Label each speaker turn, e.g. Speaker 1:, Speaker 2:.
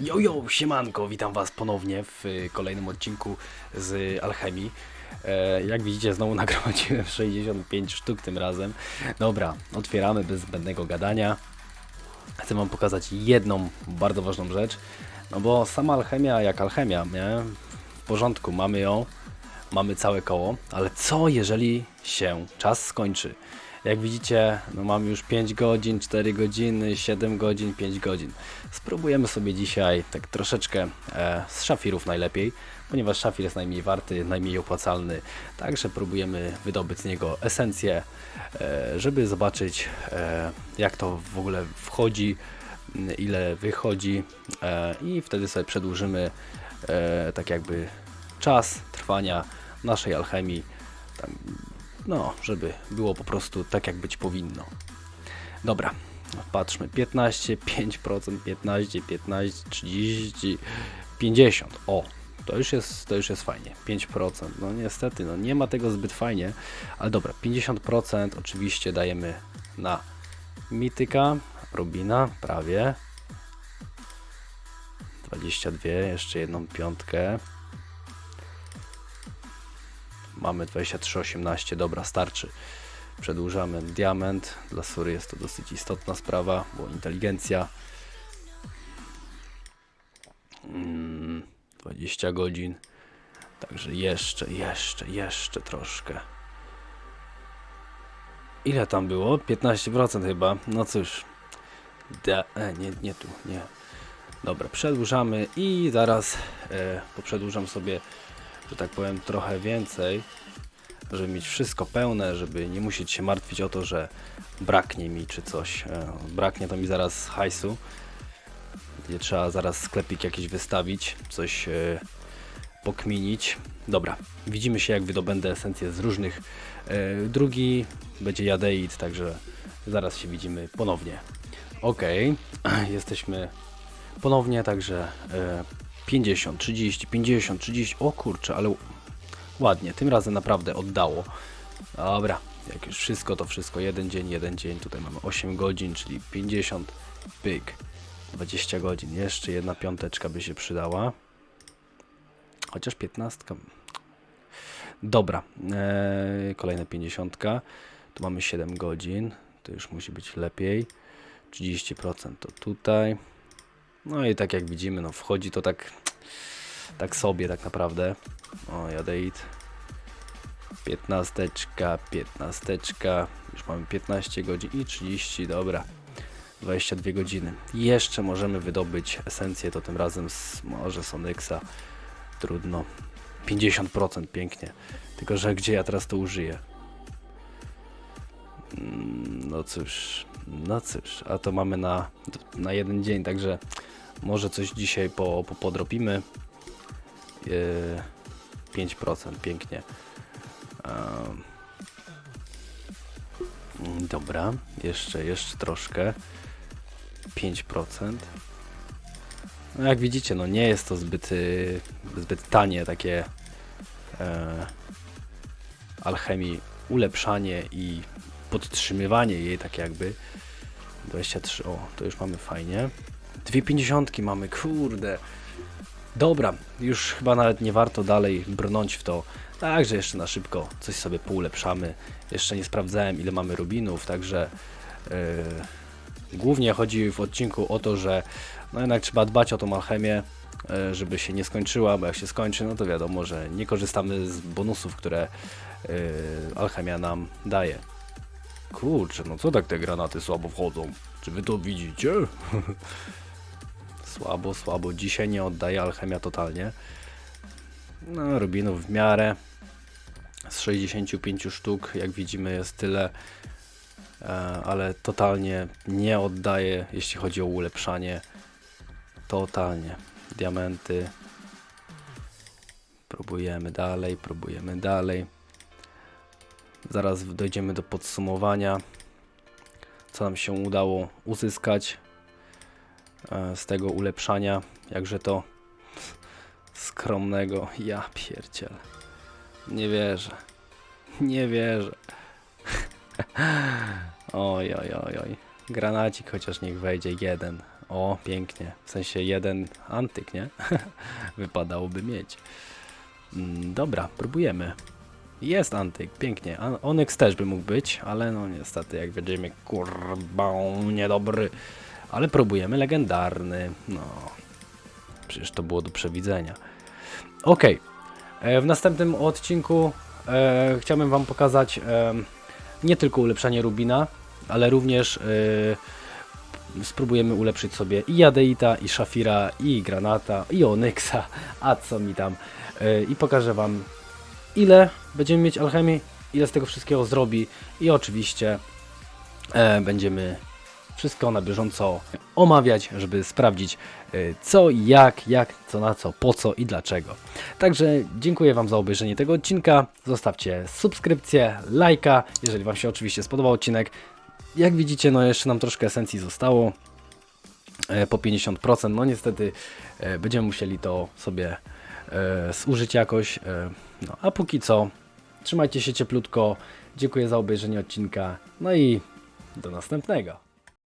Speaker 1: Yo, yo, siemanko, witam was ponownie w y, kolejnym odcinku z Alchemii. E, jak widzicie, znowu nagromadziłem 65 sztuk tym razem. Dobra, otwieramy bez zbędnego gadania. Chcę wam pokazać jedną bardzo ważną rzecz. No bo sama alchemia jak alchemia, nie? W porządku, mamy ją, mamy całe koło, ale co jeżeli się czas skończy? Jak widzicie, no mamy już 5 godzin, 4 godziny, 7 godzin, 5 godzin. Spróbujemy sobie dzisiaj tak troszeczkę e, z szafirów najlepiej, ponieważ szafir jest najmniej warty, najmniej opłacalny. Także próbujemy wydobyć z niego esencję, e, żeby zobaczyć e, jak to w ogóle wchodzi, m, ile wychodzi e, i wtedy sobie przedłużymy e, tak jakby czas trwania naszej alchemii. Tam, no, żeby było po prostu tak, jak być powinno. Dobra, patrzmy. 15, 5%, 15, 15, 30, 50. O, to już jest, to już jest fajnie. 5%. No niestety, no nie ma tego zbyt fajnie, ale dobra, 50% oczywiście dajemy na mityka, Rubina, prawie. 22, jeszcze jedną piątkę. Mamy 23,18, dobra, starczy. Przedłużamy diament. Dla Sury jest to dosyć istotna sprawa, bo inteligencja. Mm, 20 godzin. Także jeszcze, jeszcze, jeszcze troszkę. Ile tam było? 15% chyba. No cóż. Da, e, nie, nie tu, nie. Dobra, przedłużamy i zaraz e, poprzedłużam sobie, że tak powiem, trochę więcej, żeby mieć wszystko pełne, żeby nie musieć się martwić o to, że braknie mi czy coś. E, braknie to mi zaraz hajsu, gdzie trzeba zaraz sklepik jakiś wystawić, coś e, pokminić. Dobra, widzimy się jak wydobędę esencję z różnych. E, drugi będzie jadeit, także zaraz się widzimy ponownie. Ok, jesteśmy ponownie, także 50, 30, 50, 30. O kurczę, ale ładnie, tym razem naprawdę oddało. Dobra, jak już wszystko, to wszystko. Jeden dzień, jeden dzień. Tutaj mamy 8 godzin, czyli 50, pyk. 20 godzin. Jeszcze jedna piąteczka by się przydała. Chociaż 15. Dobra, e, kolejna 50. Tu mamy 7 godzin. To już musi być lepiej. 30% to tutaj. No i tak jak widzimy, no wchodzi to tak tak sobie tak naprawdę. O, jadeit. 15, 15, już mamy 15 godzin i 30, dobra. 22 godziny. Jeszcze możemy wydobyć esencję, to tym razem z może Sonyxa. Trudno. 50% pięknie. Tylko, że gdzie ja teraz to użyję? Mm, No cóż, no cóż, a to mamy na, na jeden dzień, także może coś dzisiaj po, po, podropimy. Yy, 5%, pięknie. Ehm. Mm, Dobra, jeszcze, jeszcze troszkę. 5%. No jak widzicie, no nie jest to zbyt, y, zbyt tanie takie e, alchemii ulepszanie i podtrzymywanie jej tak jakby. 23, o, to już mamy fajnie. Dwie pięćdziesiątki mamy, kurde. Dobra, już chyba nawet nie warto dalej brnąć w to. Także jeszcze na szybko coś sobie poulepszamy. Jeszcze nie sprawdzałem ile mamy rubinów, także yy, głównie chodzi w odcinku o to, że no jednak trzeba dbać o tą alchemię, yy, żeby się nie skończyła, bo jak się skończy, no to wiadomo, że nie korzystamy z bonusów, które yy, alchemia nam daje. Kurczę, no co tak te granaty słabo wchodzą? Czy wy to widzicie? słabo, słabo. Dzisiaj nie oddaje alchemia totalnie. No, rubinów w miarę. Z 65 sztuk, jak widzimy, jest tyle, e, ale totalnie nie oddaje, jeśli chodzi o ulepszanie. Totalnie. Diamenty. Próbujemy dalej, próbujemy dalej. Zaraz dojdziemy do podsumowania, co nam się udało uzyskać z tego ulepszania, jakże to skromnego. Ja pierdziel. Nie wierzę. Nie wierzę. oj, oj, oj, oj. Granacik chociaż niech wejdzie jeden. O, pięknie. W sensie jeden antyk, nie? Wypadałoby mieć. Mm, Dobra, próbujemy. Jest antyk, pięknie. Onyx też by mógł być, ale no niestety, jak widzimy, kurbą niedobry. Ale próbujemy legendarny. No, przecież to było do przewidzenia. Okej, e, w następnym odcinku e, chciałbym Wam pokazać e, nie tylko ulepszanie Rubina, ale również e, spróbujemy ulepszyć sobie i Jadeita, i Szafira, i Granata, i Onyxa, a co mi tam. E, I pokażę Wam ile będziemy mieć alchemii, ile z tego wszystkiego zrobi i oczywiście e, będziemy wszystko na bieżąco omawiać, żeby sprawdzić e, co, jak, jak, co na co, po co i dlaczego. Także dziękuję Wam za obejrzenie tego odcinka. Zostawcie subskrypcję, lajka, jeżeli Wam się oczywiście spodobał odcinek. Jak widzicie, no jeszcze nam troszkę esencji zostało e, po 50%. No niestety e, będziemy musieli to sobie zużyć jakoś. No, a póki co, trzymajcie się cieplutko. Dziękuję za obejrzenie odcinka. No i do następnego.